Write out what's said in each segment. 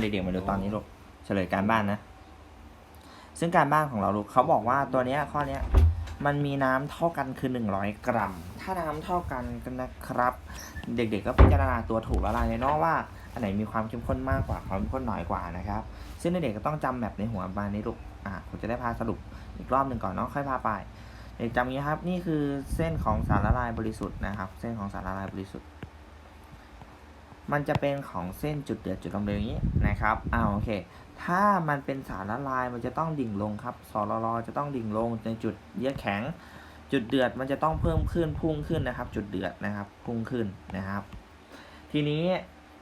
เด็กๆมาดูตอนนี้ลูกเฉลยการบ้านนะ ซึ่งการบ้านของเราลูกเขาบอกว่าตัวเนี้ยข้อเนี้ยมันมีน้ำเท่ากันคือ 100 กรัม ถ้าน้ำเท่ากันกันนะครับ เด็กๆก็พิจารณาตัวถูกละลายในนอกว่า อันไหนมีความเข้มข้นมากกว่าความเข้มข้นน้อยกว่านะครับ ซึ่งเด็กๆก็ต้องจำแบบในหัวมานี้ลูกอะผมจะได้พาสรุปอีกรอบหนึ่งก่อนเนาะค่อยพาไปเด็กจำงนี้ครับ นี่คือเส้นของสารละลายบริสุทธิ์นะครับ เส้นของสารละลายบริสุทธิ์ มันจะเป็นของเส้นจุดเดือดจุดลงเร็วอย่างนี้นะครับอ่าโอเค ถ้ามันเป็นสารละลายมันจะต้องดิ่งลงครับสรลจะต้องดิ่งลงในจุดเยือกแข็ง จุดเดือดมันจะต้องเพิ่มขึ้นพุ่งขึ้นนะครับ จุดเดือดนะครับพุ่งขึ้นนะครับ ทีนี้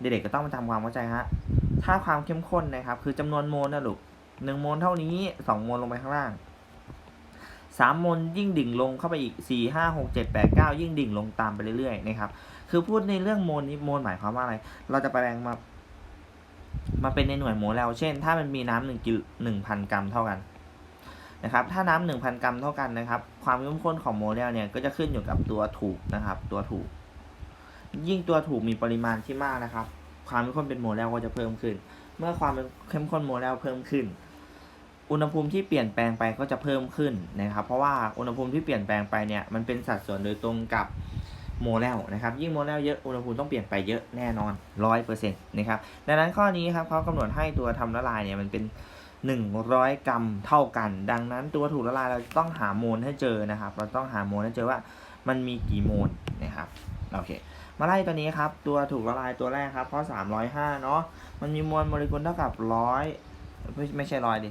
เด็กๆก็ต้องมาทำความเข้าใจฮะถ้าความเข้มข้นนะครับ คือจำนวนโมลนะลูกหนึ่งโมลเท่านี้สองโมลลงไปข้างล่างสามโมลยิ่งดิ่งลงเข้าไปอีกสี่ห้าหกเจ็ดแปดเก้ายิ่งดิ่งลงตามไปเรื่อยๆนะครับ คือพูดในเรื่องโมลนี้โมลหมายความว่าอะไร เราจะแปลงมา มาเป็นในหน่วยโมลแล้วเช่น ถ้ามันมีน้ำหนึ่งกิโลหนึ่งพันกรัมเท่ากันนะครับ ถ้าน้ำหนึ่งพันกรัมเท่ากันนะครับ ความเข้มข้นของโมเลลเนี่ยก็จะขึ้นอยู่กับตัวถูกนะครับ ตัวถูก ยิ่งตัวถูกมีปริมาณที่มากนะครับ ความเข้มข้นเป็นโมเลลก็จะเพิ่มขึ้น เมื่อความเข้มข้นโมเลลเพิ่มขึ้น อุณหภูมิที่เปลี่ยนแปลงไปก็จะเพิ่มขึ้นนะครับ เพราะว่าอุณหภูมิที่เปลี่ยนแปลงไปเนี่ยมันเป็นสัดส่วนโดยตรงกับ โมเลลนะครับยิ่งโมเลลเยอะอุณหภูมิต้องเปลี่ยนไปเยอะแน่นอนร้อยเปอร์เซ็นต์นะครับดังนั้นข้อนี้ครับเขากำหนดให้ตัวทำละลายเนี่ยมันเป็น 100 กรัมเท่ากัน ดังนั้นตัวถูกละลายเราต้องหาโมลให้เจอนะครับ เราต้องหาโมลให้เจอว่ามันมีกี่โมลนะครับโอเคมาไล่ตัวนี้ครับตัวถูกละลายตัวแรกครับข้อ305เนาะมันมีมวลโมเลกุลเท่ากับร้อยไม่ไม่ใช่ร้อยดิ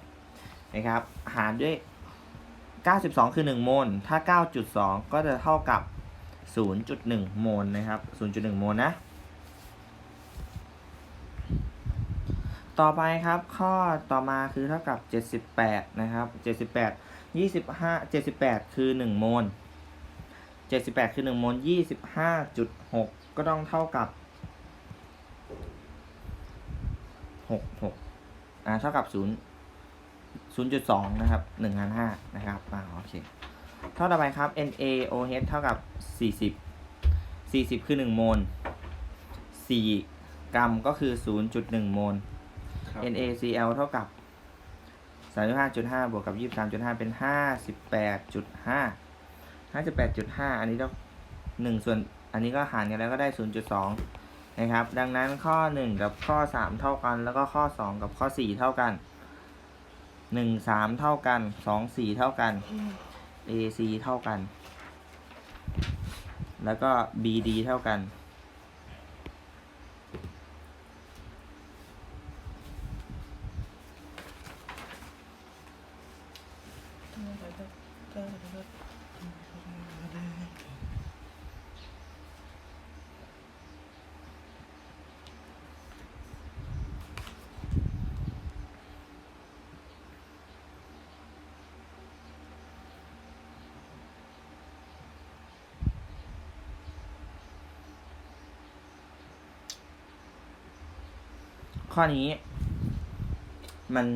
92นะครับหารด้วย 92 คือ 1 โมล ถ้า 9.2 ก็จะเท่ากับ 0.1 โมลนะครับ 0.1 โมลนะ ต่อไปครับ ข้อต่อมาคือเท่ากับ 78 นะครับ 78 25 78 คือ 1 โมล 78 คือ 1 โมล 25.6 ก็ต้องเท่ากับ 66 อ่า เท่ากับ 0 0.2 นะครับ1หาร5นะครับอ่าโอเคเท่าต่อไปครับ NaOH เท่ากับ 40 40 คือ 1 โมล 4 กรัมก็คือ 0.1 โมลครับ NaCl เท่ากับ 35.5 บวกกับ 23.5 เป็น 58.5 58.5 อันนี้ต้อง1ส่วน อันนี้ก็หารกันแล้วก็ได้ 0.2 นะครับ ดังนั้นข้อ 1 กับข้อ 3 เท่ากัน แล้วก็ข้อ 2 กับข้อ 4 เท่ากัน 1 3เท่ากัน2 4เท่ากัน AC เท่ากัน แล้วก็ BD เท่ากัน ข้อนี้ มัน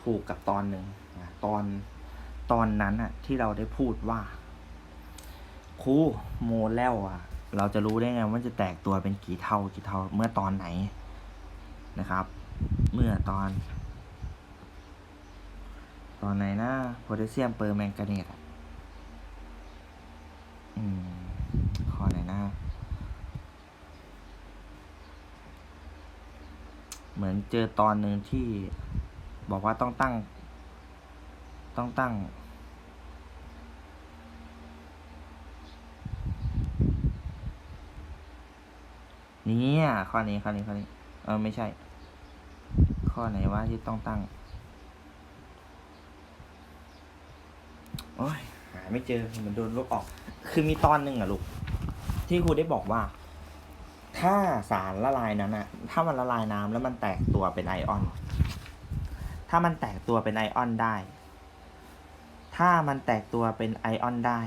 ผูกกับตอนหนึ่งนะตอนตอนนั้นอะที่เราได้พูดว่าครูโมเลลอะเราจะรู้ได้ไงว่าจะแตกตัวเป็นกี่เท่ากี่เท่าเมื่อตอนไหนนะครับ เมื่อตอน ตอนไหนนะโพแทสเซียมเปอร์แมงกานีตอะอืมข้อไหนนะ เหมือนเจอตอนหนึ่งที่บอกว่าต้องตั้ง ต้องตั้ง นี่ยข้อนี้ข้อนี้ข้อนี้ เออไม่ใช่ ข้อไหนว่าที่ต้องตั้ง โอ้ยหาไม่เจอเหมือนโดนลบออก คือมีตอนหนึ่งอะลูก ที่ครูได้บอกว่า ถ้าสารละลายนั้นอะถ้ามันละลายน้ำแล้วมันแตกตัวเป็นไอออน ถ้ามันแตกตัวเป็นไอออนได้ ถ้ามันแตกตัวเป็นไอออนได้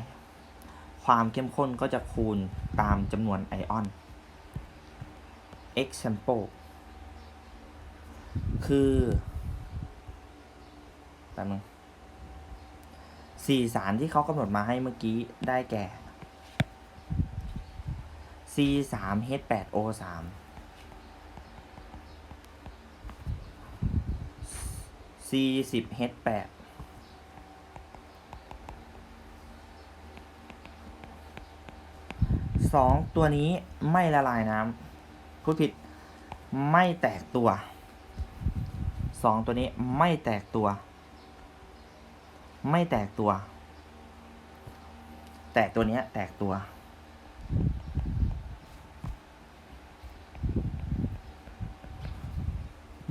ความเข้มข้นก็จะคูณตามจำนวนไอออน example คือแป๊บนึงสี่สารที่เขากำหนดมาให้เมื่อกี้ได้แก่ C3H8O3 C10H8 สองตัวนี้ไม่ละลายน้ำพูดผิดไม่แตกตัวสองตัวนี้ไม่แตกตัว ไม่แตกตัว แต่ตัวนี้แตกตัว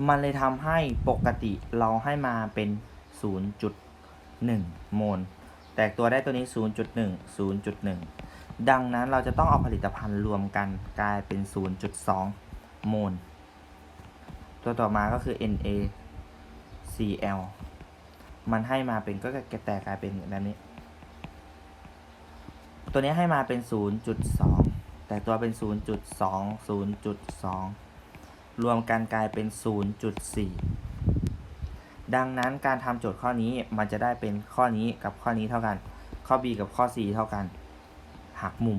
มันเลยทำให้ปกติเราให้มาเป็น 0.1 โมล แตกตัวได้ตัวนี้ 0.1 0.1 ดังนั้นเราจะต้องเอาผลิตภัณฑ์รวมกันกลายเป็น 0.2 โมล ตัวต่อมาก็คือ NaCl มันให้มาเป็นก็แตกกลายเป็นแบบนี้ ตัวนี้ให้มาเป็น 0.2 แต่ตัวเป็น 0.2 0.2 รวมกันกลายเป็น 0.4 ดังนั้นการทำโจทย์ข้อนี้มันจะได้เป็นข้อนี้กับข้อนี้เท่ากัน ข้อ B กับข้อ C เท่ากัน หักมุม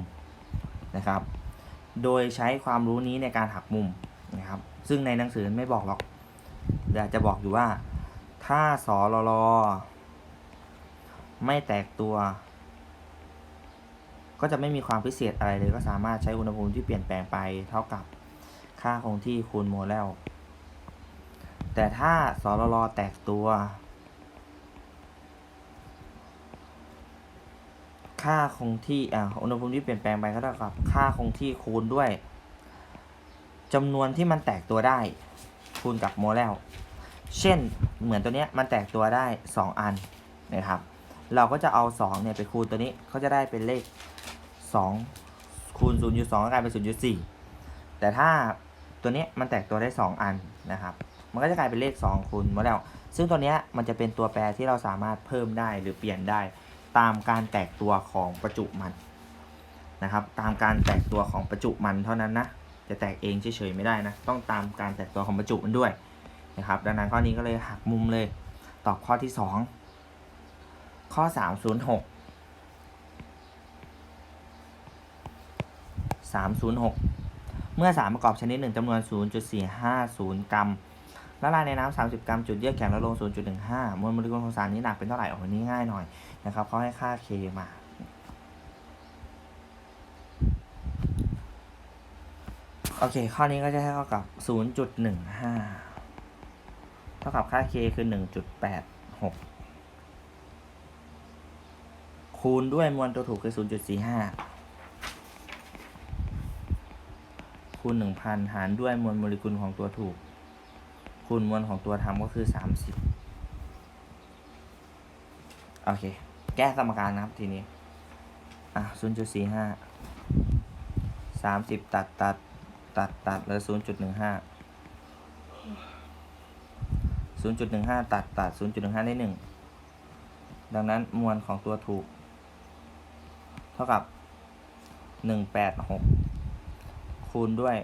นะครับ โดยใช้ความรู้นี้ในการหักมุมนะครับ ซึ่งในหนังสือไม่บอกหรอกอยากจะบอกอยู่ว่า ถ้าสอรลไม่แตกตัว ก็จะไม่มีความพิเศษอะไรเลย ก็สามารถใช้อุณหภูมิที่เปลี่ยนแปลงไปเท่ากับ ค่าคงที่คูณโมเลลแต่ถ้าสอรลแตกตัว ค่าคงที่อ่าอุณหภูมิที่เปลี่ยนแปลงไปก็เท่ากับ ค่าคงที่คูณด้วยจำนวนที่มันแตกตัวได้ คูณกับโมเลลเช่นเหมือนตัวเนี้ยมันแตกตัวได้ 2 อันนะครับ เราก็จะเอา 2 เนี่ยไปคูณตัวนี้เขาจะได้เป็นเลข 2 คูณ0.2ก็กลายเป็น0.4แต่ถ้า ตัวนี้มันแตกตัวได้ 2 อันนะครับ มันก็จะกลายเป็นเลข 2คูณโมเลลซึ่งตัวนี้มันจะเป็นตัวแปรที่เราสามารถเพิ่มได้หรือเปลี่ยนได้ ตามการแตกตัวของประจุมันนะครับ ตามการแตกตัวของประจุมันเท่านั้นนะ จะแตกเองเฉยๆไม่ได้นะ ต้องตามการแตกตัวของประจุมันด้วยนะครับ ดังนั้นข้อนี้ก็เลยหักมุมเลย ตอบข้อที่ 2 ข้อ 306 306 เมื่อสารประกอบชนิดหนึ่งจำนวน 0.450 กรัมละลายในน้ำ30 กรัม จุดเยือกแข็งลดลง 0.15 มวลโมเลกุลของสารนี้หนักเป็นเท่าไหร่โอ้โหนี่ง่ายหน่อยนะครับเขาให้ค่า K มาโอเค ข้อนี้ก็จะเท่ากับ 0.15 เท่ากับค่า K คือ 1.86 คูณด้วยมวลตัวถูกคือ 0.45 คูณ1,000 หารด้วยมวลโมเลกุลของตัวถูก คูณมวลของตัวทำก็คือ 30 โอเค แก้สมการนะครับทีนี้ อะ0.45 30 ตัดตัดตัดตัดเหลือ0.15 0.15 ตัดตัด 0.15 ได้ 1 ดังนั้นมวลของตัวถูก เท่ากับ 186 คูณด้วย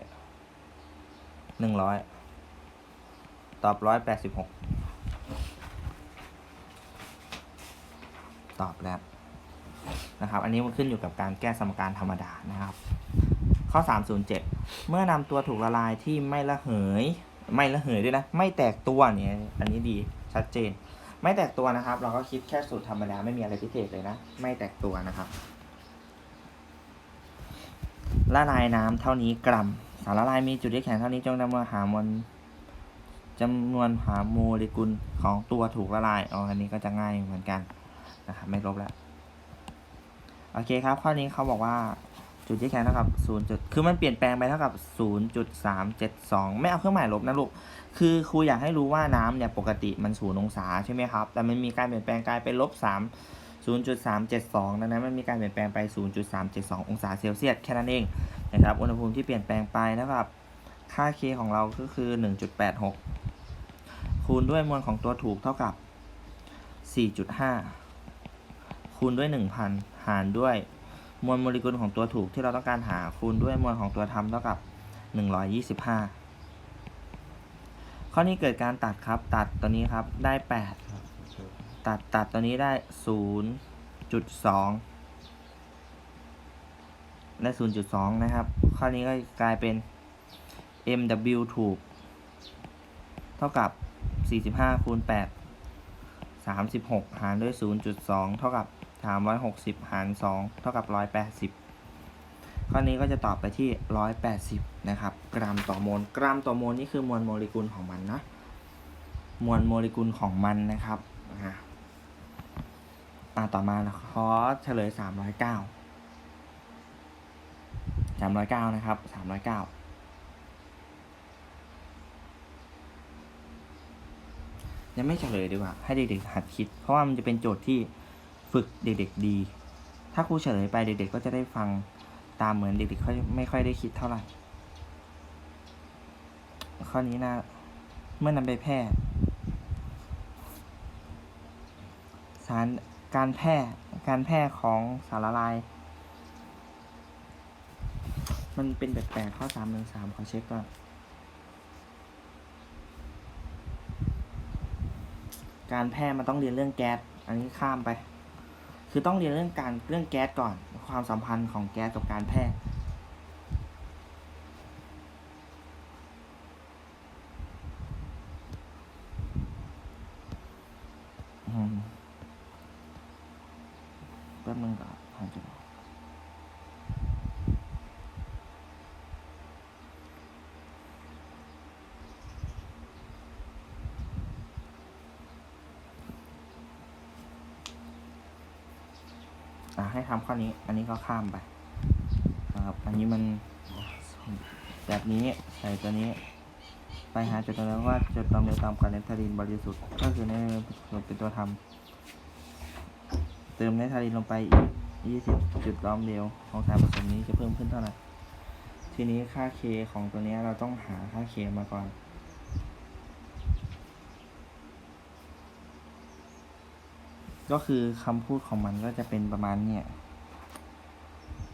100ตอบ186ตอบแล้วนะครับ อันนี้มันขึ้นอยู่กับการแก้สมการธรรมดานะครับ ข้อ 307 เมื่อนำตัวถูกละลายที่ไม่ระเหย ไม่ระเหยด้วยนะ ไม่แตกตัวเนี่ย อันนี้ดีชัดเจน ไม่แตกตัวนะครับ เราก็คิดแค่สูตรธรรมดาไม่มีอะไรพิเศษเลยนะ ไม่แตกตัวนะครับ ละลายน้ำเท่านี้กรัม สารละลายมีจุดที่แข็งเท่านี้จงนำมาหามวลจำนวนหาโมเลกุลของตัวถูกละลายอ๋ออันนี้ก็จะง่ายเหมือนกันนะครับไม่ลบแล้วโอเคครับ ข้อนี้เขาบอกว่าจุดที่แข็งเท่ากับ0จุดคือมันเปลี่ยนแปลงไปเท่ากับ 0.372 ไม่เอาเครื่องหมายลบนะลูก คือครูอยากให้รู้ว่าน้ำเนี่ยปกติมันศูนย์องศาใช่ไหมครับ แต่มันมีการเปลี่ยนแปลงกลายเป็นลบ3 0.372 ดังนั้นมันมีการเปลี่ยนแปลงไป 0.372 องศาเซลเซียสแค่นั้นเองนะครับอุณหภูมิที่เปลี่ยนแปลงไปเท่ากับค่า K ของเราก็คือ 1.86 คูณด้วยมวลของตัวถูกเท่ากับ 4.5 คูณด้วย 1,000 หารด้วยมวลโมเลกุลของตัวถูกที่เราต้องการหาคูณด้วยมวลของตัวทำเท่ากับ 125 ข้อนี้เกิดการตัดครับตัดตัวนี้ครับได้ 8 ตัดตัดตัวนี้ได้0.2ได้0.2นะครับ ข้อนี้ก็กลายเป็น mw ถูก เท่ากับ45คูณ8สามสิบหกหารด้วยศูนย์จุดสองเท่ากับสามร้อยหกสิบหารสองเท่ากับร้อยแปดสิบข้อนี้ก็จะตอบไปที่ร้อยแปดสิบนะครับ กรัมต่อโมล กรัมต่อโมลนี่คือมวลโมเลกุลของมันนะ มวลโมเลกุลของมันนะครับ อ่าต่อมาขอเฉลยสามร้อยเก้าสามร้อยเก้านะครับสามร้อยเก้ายังไม่เฉลยดีกว่า ให้เด็กๆหัดคิด เพราะว่ามันจะเป็นโจทย์ที่ฝึกเด็กๆดี ถ้าครูเฉลยไปเด็กๆก็จะได้ฟังตามเหมือนเด็กๆเขาไม่ค่อยได้คิดเท่าไหร่ ข้อนี้นะ เมื่อนำไปแพร่สาร การแพร่การแพร่ของสารละลาย มันเป็นแปลกๆข้อสามหนึ่งสามขอเช็คก่อนการแพร่มันต้องเรียนเรื่องแก๊ส อันนี้ข้ามไป คือต้องเรียนเรื่องการเรื่องแก๊สก่อน ความสัมพันธ์ของแก๊สกับการแพร่มแป๊บนึงก่อนหาจุดอะให้ทำข้อนี้ อันนี้ก็ข้ามไปนะครับ อันนี้มันแบบนี้ใส่ตัวนี้ ไปหาจุดตรงนั้นว่าจุดตามเร็วตามกันเนทารินบริสุทธิ์ก็คือในเป็นตัวทำ เติมเนทารินลงไปอีก 20 จุดล้อมเร็วของสารผสมนี้จะเพิ่มขึ้นเท่าไหร่ ทีนี้ค่า k ของตัวนี้เราต้องหาค่า k มาก่อน ก็คือคำพูดของมันก็จะเป็นประมาณเนี่ย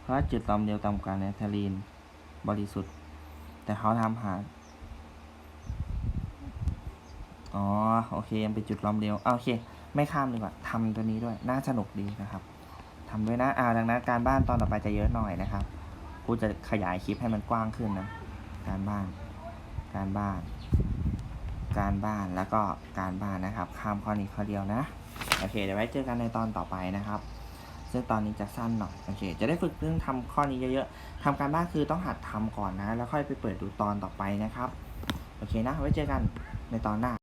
เพราะจุดล้อมเร็วต่ำกว่าเนทารินบริสุทธิ์ แต่เขาทำหาอ๋อ โอเค ยังเป็นจุดล้อมเร็วโอเค ไม่ข้ามดีกว่าทำตัวนี้ด้วยน่าสนุกดีนะครับทำด้วยนะอ่าดังนั้นการบ้านตอนต่อไปจะเยอะหน่อยนะครับครูจะขยายคลิปให้มันกว้างขึ้นนะ การบ้าน การบ้าน การบ้านแล้วก็การบ้านนะครับ ข้ามข้อนี้ข้อเดียวนะโอเคเดี๋ยวไว้เจอกันในตอนต่อไปนะครับซึ่งตอนนี้จะสั้นหน่อยโอเค จะได้ฝึกเรื่องทำข้อนี้เยอะๆทำการบ้านคือต้องหัดทำก่อนนะ แล้วค่อยไปเปิดดูตอนต่อไปนะครับ โอเคนะ ไว้เจอกันในตอนหน้า